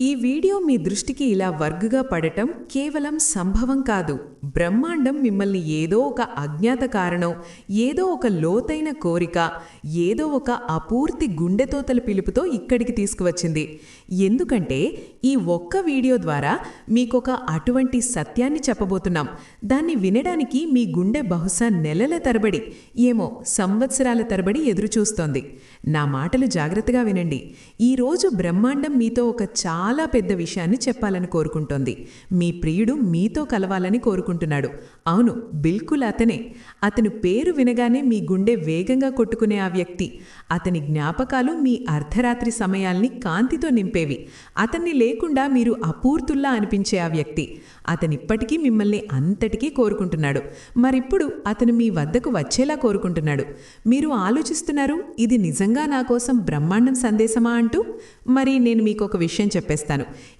ఈ వీడియో మీ దృష్టికి ఇలా వర్గ్గా పడటం కేవలం సంభవం కాదు. బ్రహ్మాండం మిమ్మల్ని ఏదో ఒక అజ్ఞాత కారణం ఏదో ఒక లోతైన కోరిక ఏదో ఒక అపూర్తి గుండెతోతల పిలుపుతో ఇక్కడికి తీసుకువచ్చింది. ఎందుకంటే ఈ ఒక్క వీడియో ద్వారా మీకొక అటువంటి సత్యాన్ని చెప్పబోతున్నాం. దాన్ని వినడానికి మీ గుండె బహుశా నెలల తరబడి ఏమో సంవత్సరాల తరబడి ఎదురుచూస్తోంది. నా మాటలు జాగ్రత్తగా వినండి. ఈరోజు బ్రహ్మాండం మీతో ఒక చాలా చాలా పెద్ద విషయాన్ని చెప్పాలని కోరుకుంటోంది. మీ ప్రియుడు మీతో కలవాలని కోరుకుంటున్నాడు. అవును బిల్కుల్ అతనే. అతను పేరు వినగానే మీ గుండె వేగంగా కొట్టుకునే ఆ వ్యక్తి. అతని జ్ఞాపకాలు మీ అర్ధరాత్రి సమయాల్ని కాంతితో నింపేవి. అతన్ని లేకుండా మీరు అపూర్తుల్లా అనిపించే ఆ వ్యక్తి. అతనిప్పటికీ మిమ్మల్ని అంతటికీ కోరుకుంటున్నాడు. మరిప్పుడు అతను మీ వద్దకు వచ్చేలా కోరుకుంటున్నాడు. మీరు ఆలోచిస్తున్నారు ఇది నిజంగా నా కోసం బ్రహ్మాండం సందేశమా అంటూ? మరి నేను మీకు ఒక విషయం చెప్పేస్తాను.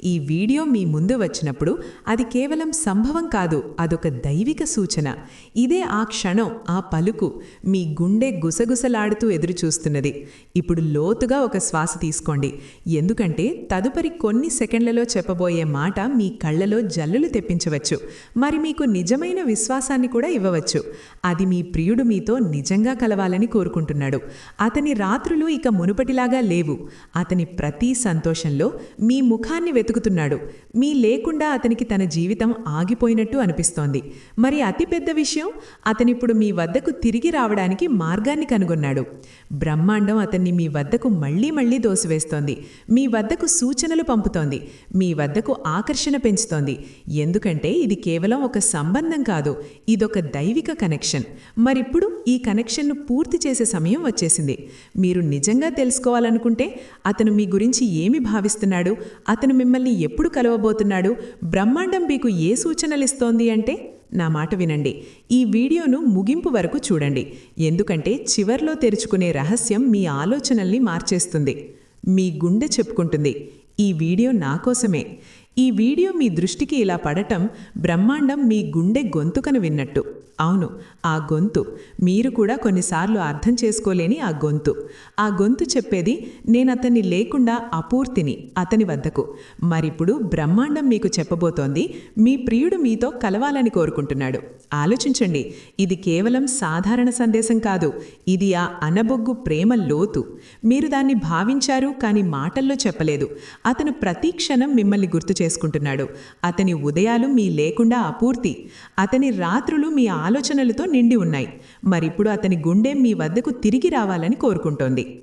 ఈ వీడియో మీ ముందు వచ్చినప్పుడు అది కేవలం సంభవం కాదు అదొక దైవిక సూచన. ఇదే ఆ క్షణం ఆ పలుకు మీ గుండె గుసగుసలాడుతూ ఎదురు చూస్తున్నది ఇప్పుడు లోతుగా ఒక శ్వాస తీసుకోండి. ఎందుకంటే తదుపరి కొన్ని సెకండ్లలో చెప్పబోయే మాట మీ కళ్ళలో జల్లులు తెప్పించవచ్చు. మరి మీకు నిజమైన విశ్వాసాన్ని కూడా ఇవ్వవచ్చు. అది మీ ప్రియుడు మీతో నిజంగా కలవాలని కోరుకుంటున్నాడు. అతని రాత్రులు ఇక మునుపటిలాగా లేవు. అతని ప్రతి సంతోషంలో మీ ముఖాన్ని వెతుకుతున్నాడు. మీ లేకుండా అతనికి తన జీవితం ఆగిపోయినట్టు అనిపిస్తోంది. మరి అతిపెద్ద విషయం అతనిప్పుడు మీ వద్దకు తిరిగి రావడానికి మార్గాన్ని కనుగొన్నాడు. బ్రహ్మాండం అతన్ని మీ వద్దకు మళ్ళీ మళ్ళీ దోసివేస్తోంది. మీ వద్దకు సూచనలు పంపుతోంది. మీ వద్దకు ఆకర్షణ పెంచుతోంది. ఎందుకంటే ఇది కేవలం ఒక సంబంధం కాదు ఇదొక దైవిక కనెక్షన్. మరిప్పుడు ఈ కనెక్షన్ను పూర్తి చేసే సమయం వచ్చేసింది. మీరు నిజంగా తెలుసుకోవాలనుకుంటే అతను మీ గురించి ఏమి భావిస్తున్నాడు అతను మిమ్మల్ని ఎప్పుడు కలవబోతున్నాడు? బ్రహ్మాండం మీకు ఏ సూచనలిస్తోంది అంటే నా మాట వినండి. ఈ వీడియోను ముగింపు వరకు చూడండి. ఎందుకంటే చివర్లో తెరుచుకునే రహస్యం మీ ఆలోచనల్ని మార్చేస్తుంది. మీ గుండె చెప్పుకుంటుంది. ఈ వీడియో నా కోసమే. ఈ వీడియో మీ దృష్టికి ఇలా పడటం బ్రహ్మాండం మీ గుండె గొంతుకను విన్నట్టు. అవును ఆ గొంతు. మీరు కూడా కొన్నిసార్లు అర్థం చేసుకోలేని ఆ గొంతు. ఆ గొంతు చెప్పేది నేను అతన్ని లేకుండా అపూర్తిని అతని వద్దకు. మరిప్పుడు బ్రహ్మాండం మీకు చెప్పబోతోంది. మీ ప్రియుడు మీతో కలవాలని కోరుకుంటున్నాడు. ఆలోచించండి ఇది కేవలం సాధారణ సందేశం కాదు. ఇది ఆ అనబొగ్గు ప్రేమ లోతు. మీరు దాన్ని భావించారు కానీ మాటల్లో చెప్పలేదు. అతను ప్రతీక్షణం మిమ్మల్ని గుర్తు చేసుకుంటున్నాడు. అతని ఉదయాలు మీ లేకుండా అపూర్తి. అతని రాత్రులు మీ ఆలోచనలతో నిండి ఉన్నాయి. మరిప్పుడు అతని గుండె మీ వద్దకు తిరిగి రావాలని కోరుకుంటోంది.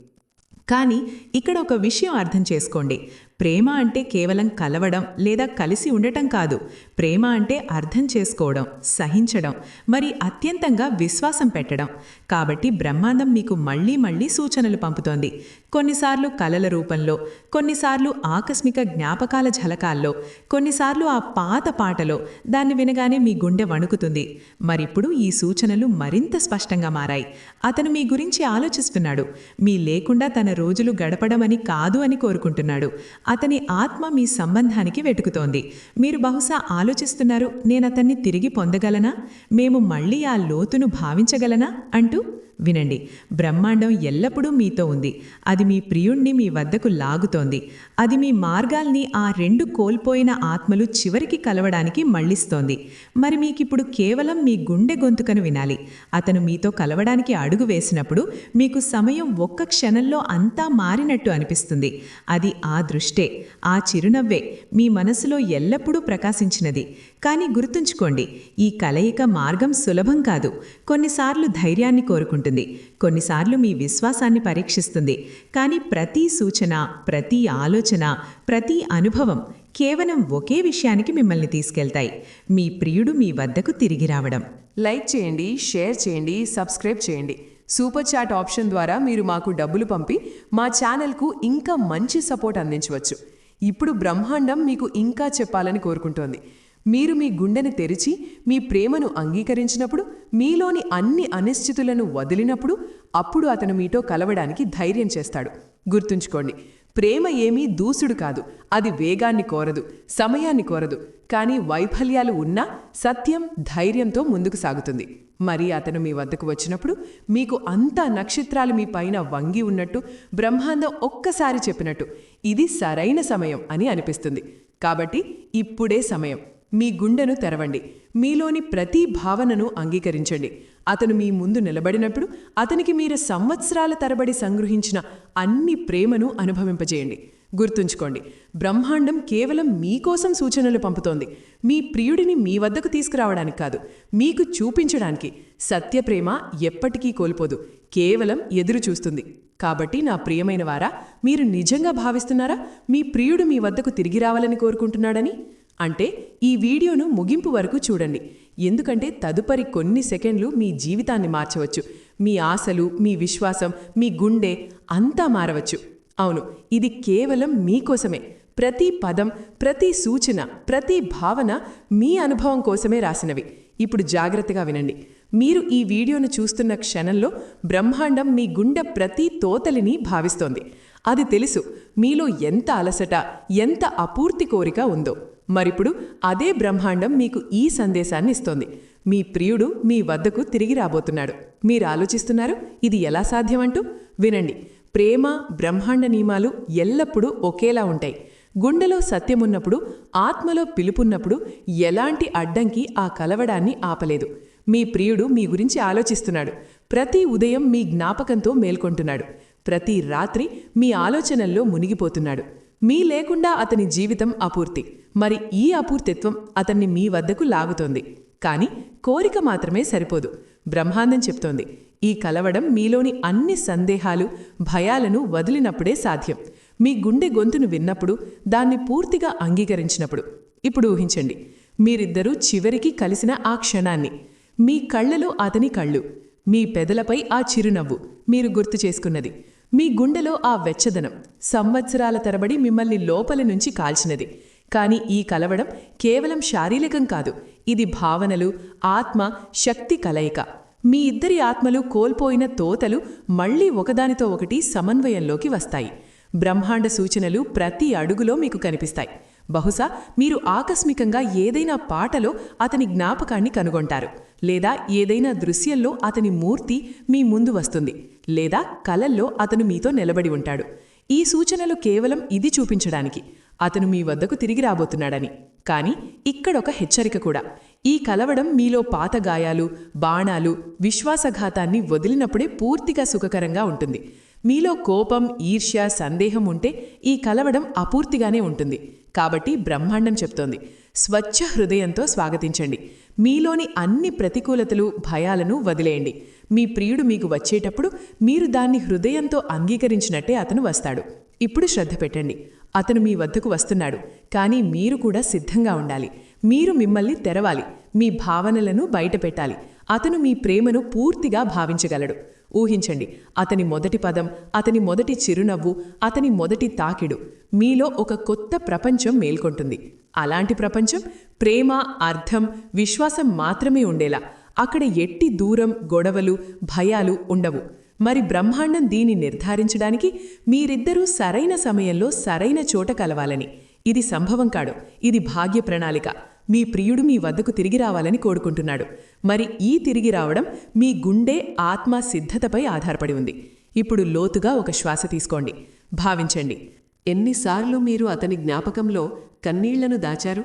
కానీ ఇక్కడ ఒక విషయం అర్థం చేసుకోండి. ప్రేమ అంటే కేవలం కలవడం లేదా కలిసి ఉండటం కాదు. ప్రేమ అంటే అర్థం చేసుకోవడం సహించడం మరి అత్యంతంగా విశ్వాసం పెట్టడం. కాబట్టి బ్రహ్మాండం మీకు మళ్ళీ మళ్ళీ సూచనలు పంపుతోంది. కొన్నిసార్లు కలల రూపంలో కొన్నిసార్లు ఆకస్మిక జ్ఞాపకాల ఝలకాల్లో కొన్నిసార్లు ఆ పాత పాటలో దాన్ని వినగానే మీ గుండె వణుకుతుంది. మరిప్పుడు ఈ సూచనలు మరింత స్పష్టంగా మారాయి. అతను మీ గురించి ఆలోచిస్తున్నాడు. మీ లేకుండా తన రోజులు గడపడమని కాదు అని కోరుకుంటున్నాడు. అతని ఆత్మ మీ సంబంధానికి వెతుకుతోంది. మీరు బహుశా ఆలోచిస్తున్నారు నేనతన్ని తిరిగి పొందగలనా? మేము మళ్ళీ ఆ లోతును భావించగలనా? అంటూ వినండి. బ్రహ్మాండం ఎల్లప్పుడూ మీతో ఉంది. అది మీ ప్రియుణ్ణి మీ వద్దకు లాగుతోంది. అది మీ మార్గాల్ని ఆ రెండు కోల్పోయిన ఆత్మలు చివరికి కలవడానికి మళ్ళిస్తోంది. మరి మీకిప్పుడు కేవలం మీ గుండె గొంతుకను వినాలి. అతను మీతో కలవడానికి అడుగు వేసినప్పుడు మీకు సమయం ఒక్క క్షణంలో అంతా మారినట్టు అనిపిస్తుంది. అది ఆ దృష్టి ఆ చిరునవ్వే మీ మనసులో ఎల్లప్పుడూ ప్రకాశించినది. కానీ గుర్తుంచుకోండి ఈ కలయిక మార్గం సులభం కాదు. కొన్నిసార్లు ధైర్యాన్ని కోరుకుంటుంది. కొన్నిసార్లు మీ విశ్వాసాన్ని పరీక్షిస్తుంది. కానీ ప్రతి సూచన ప్రతి ఆలోచన ప్రతి అనుభవం కేవలం ఒకే విషయానికి మిమ్మల్ని తీసుకెళ్తాయి. మీ ప్రియుడు మీ వద్దకు తిరిగి రావడం. లైక్ చేయండి షేర్ చేయండి సబ్స్క్రైబ్ చేయండి. సూపర్ చాట్ ఆప్షన్ ద్వారా మీరు మాకు డబ్బులు పంపి మా ఛానల్కు ఇంకా మంచి సపోర్ట్ అందించవచ్చు. ఇప్పుడు బ్రహ్మాండం మీకు ఇంకా చెప్పాలని కోరుకుంటోంది. మీరు మీ గుండెని తెరిచి మీ ప్రేమను అంగీకరించినప్పుడు మీలోని అన్ని అనిశ్చితులను వదిలినప్పుడు అప్పుడు అతను మీతో కలవడానికి ధైర్యం చేస్తాడు. గుర్తుంచుకోండి ప్రేమ ఏమీ దూసుడు కాదు. అది వేగాన్ని కోరదు సమయాన్ని కోరదు. కానీ వైఫల్యాలు ఉన్నా సత్యం ధైర్యంతో ముందుకు సాగుతుంది. మరి అతను మీ వద్దకు వచ్చినప్పుడు మీకు అంతా నక్షత్రాలు మీ పైన వంగి ఉన్నట్టు బ్రహ్మాండం ఒక్కసారి చెప్పినట్టు. ఇది సరైన సమయం అని అనిపిస్తుంది. కాబట్టి ఇప్పుడే సమయం. మీ గుండెను తెరవండి. మీలోని ప్రతి భావనను అంగీకరించండి. అతను మీ ముందు నిలబడినప్పుడు అతనికి మీరు సంవత్సరాల తరబడి సంగ్రహించిన అన్ని ప్రేమను అనుభవింపజేయండి. గుర్తుంచుకోండి బ్రహ్మాండం కేవలం మీకోసం సూచనలు పంపుతోంది. మీ ప్రియుడిని మీ వద్దకు తీసుకురావడానికి కాదు మీకు చూపించడానికి. సత్యప్రేమ ఎప్పటికీ కోల్పోదు కేవలం ఎదురు చూస్తుంది. కాబట్టి నా ప్రియమైన వారా మీరు నిజంగా భావిస్తున్నారా మీ ప్రియుడు మీ వద్దకు తిరిగి రావాలని కోరుకుంటున్నాడని? అంటే ఈ వీడియోను ముగింపు వరకు చూడండి. ఎందుకంటే తదుపరి కొన్ని సెకండ్లు మీ జీవితాన్ని మార్చవచ్చు. మీ ఆశలు మీ విశ్వాసం మీ గుండె అంతా మారవచ్చు. అవును ఇది కేవలం మీకోసమే. ప్రతి పదం ప్రతి సూచన ప్రతి భావన మీ అనుభవం కోసమే రాసినవి. ఇప్పుడు జాగ్రత్తగా వినండి. మీరు ఈ వీడియోను చూస్తున్న క్షణంలో బ్రహ్మాండం మీ గుండె ప్రతి తోతలిని భావిస్తోంది. అది తెలుసు మీలో ఎంత అలసట ఎంత అపూర్తి కోరిక ఉందో. మరిప్పుడు అదే బ్రహ్మాండం మీకు ఈ సందేశాన్ని ఇస్తోంది. మీ ప్రియుడు మీ వద్దకు తిరిగి రాబోతున్నాడు. మీరు ఆలోచిస్తున్నారు ఇది ఎలా సాధ్యమంటూ? వినండి. ప్రేమ బ్రహ్మాండ నియమాలు ఎల్లప్పుడూ ఒకేలా ఉంటాయి. గుండెలో సత్యమున్నప్పుడు ఆత్మలో పిలుపున్నప్పుడు ఎలాంటి అడ్డంకి ఆ కలవడాన్ని ఆపలేదు. మీ ప్రియుడు మీ గురించి ఆలోచిస్తున్నాడు. ప్రతి ఉదయం మీ జ్ఞాపకంతో మేల్కొంటున్నాడు. ప్రతి రాత్రి మీ ఆలోచనల్లో మునిగిపోతున్నాడు. మీ లేకుండా అతని జీవితం అపూర్తి. మరి ఈ అపూర్తిత్వం అతన్ని మీ వద్దకు లాగుతోంది. కాని కోరిక మాత్రమే సరిపోదు. బ్రహ్మాండం చెప్తోంది. ఈ కలవడం మీలోని అన్ని సందేహాలు భయాలను వదిలినప్పుడే సాధ్యం. మీ గుండె గొంతును విన్నప్పుడు దాన్ని పూర్తిగా అంగీకరించినప్పుడు. ఇప్పుడు ఊహించండి. మీరిద్దరూ చివరికి కలిసిన ఆ క్షణాన్ని. మీ కళ్ళలో అతని కళ్ళు. మీ పెదలపై ఆ చిరునవ్వు. మీరు గుర్తు చేసుకున్నది. మీ గుండెలో ఆ వెచ్చదనం సంవత్సరాల తరబడి మిమ్మల్ని లోపలి నుంచి కాల్చినది. కాని ఈ కలవడం కేవలం శారీరకం కాదు ఇది భావనలు ఆత్మ శక్తి కలయిక. మీ ఇద్దరి ఆత్మలు కోల్పోయిన తోతలు మళ్ళీ ఒకదానితో ఒకటి సమన్వయంలోకి వస్తాయి. బ్రహ్మాండ సూచనలు ప్రతి అడుగులో మీకు కనిపిస్తాయి. బహుశా మీరు ఆకస్మికంగా ఏదైనా పాటలో అతని జ్ఞాపకాన్ని కనుగొంటారు లేదా ఏదైనా దృశ్యంలో అతని మూర్తి మీ ముందు వస్తుంది లేదా కలల్లో అతను మీతో నిలబడి ఉంటాడు. ఈ సూచనలు కేవలం ఇది చూపించడానికి అతను మీ వద్దకు తిరిగి రాబోతున్నాడని. కానీ ఇక్కడొక హెచ్చరిక కూడా. ఈ కలవడం మీలో పాత గాయాలు బాణాలు విశ్వాసఘాతాన్ని వదిలినప్పుడే పూర్తిగా సుఖకరంగా ఉంటుంది. మీలో కోపం ఈర్ష్య సందేహం ఉంటే ఈ కలవడం అపూర్తిగానే ఉంటుంది. కాబట్టి బ్రహ్మాండం చెప్తోంది. స్వచ్ఛ హృదయంతో స్వాగతించండి. మీలోని అన్ని ప్రతికూలతలు భయాలను వదిలేయండి. మీ ప్రియుడు మీకు వచ్చేటప్పుడు మీరు దాన్ని హృదయంతో అంగీకరించినట్టే అతను వస్తాడు. ఇప్పుడు శ్రద్ధ పెట్టండి. అతను మీ వద్దకు వస్తున్నాడు. కానీ మీరు కూడా సిద్ధంగా ఉండాలి. మీరు మిమ్మల్ని తెరవాలి. మీ భావనలను బయటపెట్టాలి. అతను మీ ప్రేమను పూర్తిగా భావించగలడు. ఊహించండి అతని మొదటి పదం అతని మొదటి చిరునవ్వు అతని మొదటి తాకిడు మీలో ఒక కొత్త ప్రపంచం మేల్కొంటుంది. అలాంటి ప్రపంచం ప్రేమ అర్థం విశ్వాసం మాత్రమే ఉండేలా. అక్కడ ఎట్టి దూరం గొడవలు భయాలు ఉండవు. మరి బ్రహ్మాండం దీన్ని నిర్ధారించడానికి మీరిద్దరూ సరైన సమయంలో సరైన చోట కలవాలని. ఇది సంభవం కాడు ఇది భాగ్య ప్రణాళిక. మీ ప్రియుడు మీ వద్దకు తిరిగి రావాలని కోరుకుంటున్నాడు. మరి ఈ తిరిగి రావడం మీ గుండె ఆత్మ సిద్ధతపై ఆధారపడి ఉంది. ఇప్పుడు లోతుగా ఒక శ్వాస తీసుకోండి. భావించండి. ఎన్నిసార్లు మీరు అతని జ్ఞాపకంలో కన్నీళ్ళను దాచారు?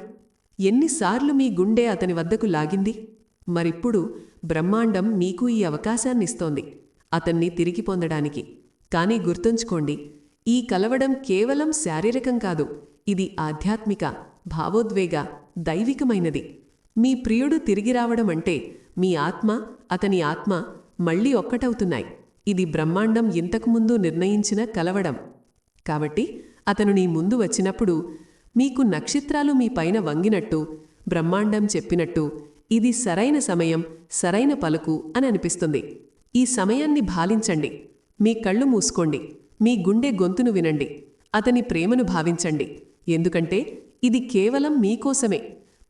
ఎన్నిసార్లు మీ గుండె అతని వద్దకు లాగింది? మరిప్పుడు బ్రహ్మాండం మీకు ఈ అవకాశాన్నిస్తోంది అతన్ని తిరిగి పొందడానికి. కానీ గుర్తుంచుకోండి ఈ కలవడం కేవలం శారీరకం కాదు. ఇది ఆధ్యాత్మిక భావోద్వేగ దైవికమైనది. మీ ప్రియుడు తిరిగి రావడం అంటే మీ ఆత్మ అతని ఆత్మ మళ్ళీ ఒక్కటవుతున్నాయి. ఇది బ్రహ్మాండం ఇంతకుముందు నిర్ణయించిన కలవడం. కాబట్టి అతను నీ ముందు వచ్చినప్పుడు మీకు నక్షత్రాలు మీ పైన వంగినట్టు బ్రహ్మాండం చెప్పినట్టు ఇది సరైన సమయం సరైన పలుకు అని అనిపిస్తుంది. ఈ సమయాన్ని భాలించండి. మీ కళ్ళు మూసుకోండి. మీ గుండె గొంతును వినండి. అతని ప్రేమను భావించండి. ఎందుకంటే ఇది కేవలం మీకోసమే.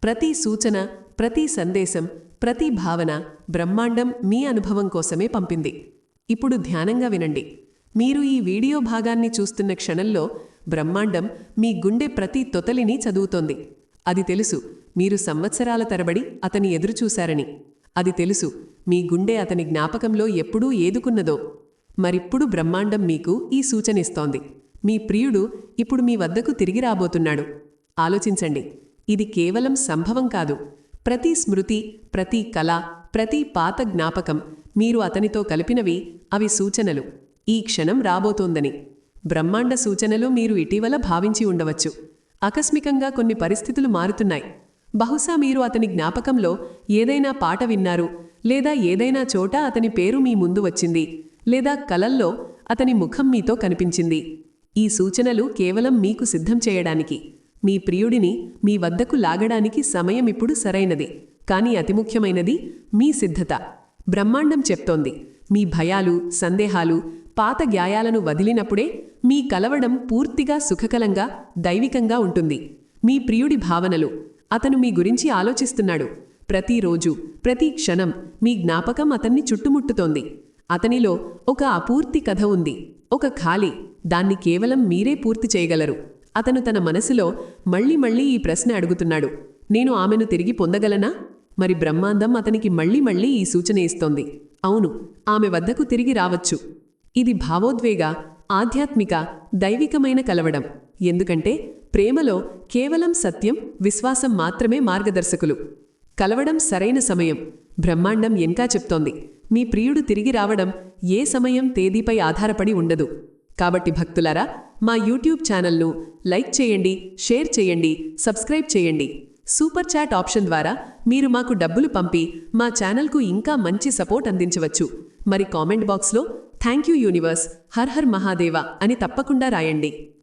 ప్రతి సూచన ప్రతి సందేశం ప్రతి భావన బ్రహ్మాండం మీ అనుభవం కోసమే పంపింది. ఇప్పుడు ధ్యానంగా వినండి. మీరు ఈ వీడియో భాగాన్ని చూస్తున్న క్షణంలో బ్రహ్మాండం మీ గుండె ప్రతి తొతలిని చదువుతోంది. అది తెలుసు మీరు సంవత్సరాల తరబడి అతని ఎదురుచూశారని. అది తెలుసు మీ గుండె అతని జ్ఞాపకంలో ఎప్పుడూ ఏదుకున్నదో. మరిప్పుడు బ్రహ్మాండం మీకు ఈ సూచనిస్తోంది మీ ప్రియుడు ఇప్పుడు మీ వద్దకు తిరిగి రాబోతున్నాడు. ఆలోచించండి. ఇది కేవలం సంభవం కాదు. ప్రతి స్మృతి ప్రతి కళ ప్రతి పాత జ్ఞాపకం మీరు అతనితో కలిపినవి అవి సూచనలు. ఈ క్షణం రాబోతోందని. బ్రహ్మాండ సూచనలు మీరు ఇటీవల భావించి ఉండవచ్చు. ఆకస్మికంగా కొన్ని పరిస్థితులు మారుతున్నాయి. బహుశా మీరు అతని జ్ఞాపకంలో ఏదైనా పాట విన్నారు లేదా ఏదైనా చోట అతని పేరు మీ ముందు వచ్చింది లేదా కలల్లో అతని ముఖం మీతో కనిపించింది. ఈ సూచనలు కేవలం మీకు సిద్ధం చేయడానికి. మీ ప్రియుడిని మీ వద్దకు లాగడానికి సమయం ఇప్పుడు సరైనది. కానీ అతి ముఖ్యమైనది మీ సిద్ధత. బ్రహ్మాండం చెప్తోంది. మీ భయాలు సందేహాలు పాత గాయాలను వదిలినప్పుడే మీ కలవడం పూర్తిగా సుఖకలంగా దైవికంగా ఉంటుంది. మీ ప్రియుడి భావనలు. అతను మీ గురించి ఆలోచిస్తున్నాడు. ప్రతిరోజు ప్రతి క్షణం మీ జ్ఞాపకం అతన్ని చుట్టుముట్టుతోంది. అతనిలో ఒక అపూర్తి కథ ఉంది. ఒక ఖాళీ. దాన్ని కేవలం మీరే పూర్తి చేయగలరు. అతను తన మనసులో మళ్ళీ మళ్ళీ ఈ ప్రశ్న అడుగుతున్నాడు. నేను ఆమెను తిరిగి పొందగలనా? మరి బ్రహ్మాండం అతనికి మళ్ళీ మళ్ళీ ఈ సూచన ఇస్తోంది. అవును ఆమె వద్దకు తిరిగి రావచ్చు. ఇది భావోద్వేగ ఆధ్యాత్మిక దైవికమైన కలవడం. ఎందుకంటే ప్రేమలో కేవలం సత్యం విశ్వాసం మాత్రమే మార్గదర్శకులు. కలవడం సరైన సమయం. బ్రహ్మాండం ఎంకా చెప్తోంది. మీ ప్రియుడు తిరిగి రావడం ఏ సమయం తేదీపై ఆధారపడి ఉండదు. కాబట్టి భక్తులారా మా యూట్యూబ్ ఛానల్ను లైక్ చేయండి షేర్ చేయండి సబ్స్క్రైబ్ చేయండి. సూపర్ చాట్ ఆప్షన్ ద్వారా మీరు మాకు డబ్బులు పంపి మా ఛానల్కు ఇంకా మంచి సపోర్ట్ అందించవచ్చు. మరి కామెంట్ బాక్స్లో thank you universe Har Har Mahadeva అని తప్పకుండా రాయండి.